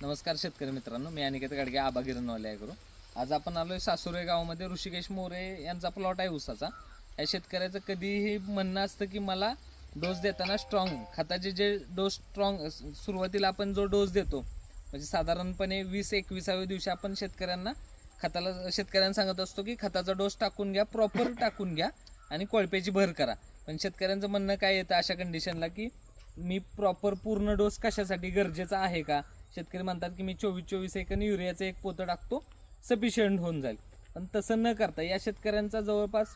नमस्कार शेतकरी मित्रांनो मी अनिकेत गाडगे आबा गिरणवाले आहे करू आज आपण आलोय सासुरे गावामध्ये ऋषिकेश मोरे यांचा प्लॉट आहे ऊसाचा. या शेतकऱ्याचं कधीही म्हणणं असतं की मला डोस देताना स्ट्रॉंग खताचे जे डोस स्ट्रॉंग सुरुवातीला आपण जो डोस देतो म्हणजे साधारणपणे वीस एकविसाव्या दिवशी आपण शेतकऱ्यांना खताला शेतकऱ्यांना सांगत असतो की खताचा डोस टाकून घ्या प्रॉपर टाकून घ्या आणि कोळप्याची भर करा. पण शेतकऱ्यांचं म्हणणं काय येतं अशा कंडिशनला की मी प्रॉपर पूर्ण डोस कशासाठी गरजेचा आहे का? शेतकरी म्हणतात की मी चोवीस चोवीस एकन युरियाचं एक पोतं टाकतो सफिशियंट होऊन जाईल. पण तसं न करता या शेतकऱ्यांचा जवळपास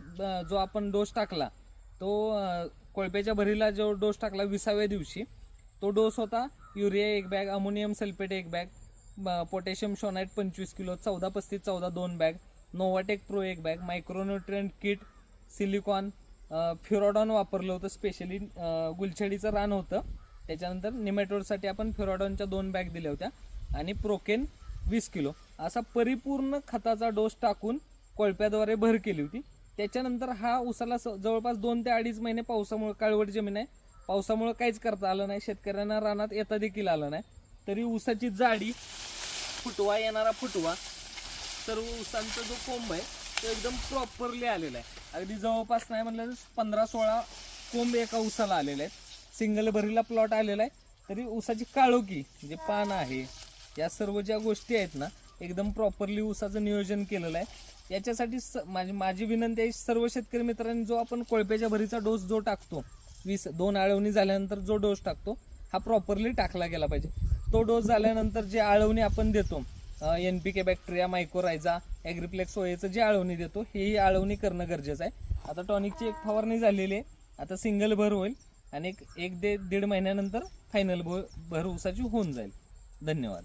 जो आपण डोस टाकला तो कोळप्याच्या भरीला जो डोस टाकला विसाव्या दिवशी तो डोस होता युरिया एक बॅग अमोनियम सल्फेट एक बॅग पोटॅशियम शोनाईट पंचवीस किलो चौदा पस्तीस चौदा दोन बॅग नोवाटेक प्रो एक bag micronutrient kit silicon Furadan वापरलं होतं स्पेशली गुलछडीचं रान होतं. त्याच्यानंतर निमॅटोडसाठी आपण फेरॉडॉनच्या दोन बॅग दिल्या होत्या आणि प्रोकेन वीस किलो. असा परिपूर्ण खताचा डोस टाकून कोळप्याद्वारे भर केली होती. त्याच्यानंतर हा उसाला स- जवळपास दोन ते अडीच महिने पावसामुळे काळवट जमीन आहे. पावसामुळे काहीच करता आलं नाही. शेतकऱ्यांना रानात येता देखील आलं नाही. तरी ऊसाची जाडी फुटवा येणारा फुटवा सर्व ऊसांचा जो कोंब आहे तो एकदम प्रॉपरली आलेला आहे. अगदी जवळपास नाही म्हणलं तर पंधरा सोळा कोंब एका ऊसाला आलेले आहेत. सिंगल भरीला प्लॉट आलेला आहे. तरी ऊसाची काळोखी जे पान आहे या सर्व ज्या गोष्टी आहेत ना एकदम प्रॉपरली ऊसाचं नियोजन केलेलं आहे. याच्यासाठी स- माझी माझी विनंती आहे सर्व शेतकरी मित्रांनी जो आपण कोळप्याच्या भरीचा डोस जो टाकतो वीस दोन आळवणी झाल्यानंतर जो डोस टाकतो हा प्रॉपरली टाकला गेला पाहिजे. तो डोस झाल्यानंतर जे आळवणी आपण देतो N P K bacteria mycorrhiza Agriplex ओएचं जे आळवणी देतो हेही आळवणी करणं गरजेचं आहे. आता टॉनिकची एक फवारणी झालेली आहे. आता सिंगल भर होईल. आणि एक एक दे दीड महिन्यानंतर फायनल भर ऊसाची होऊन जाईल. धन्यवाद.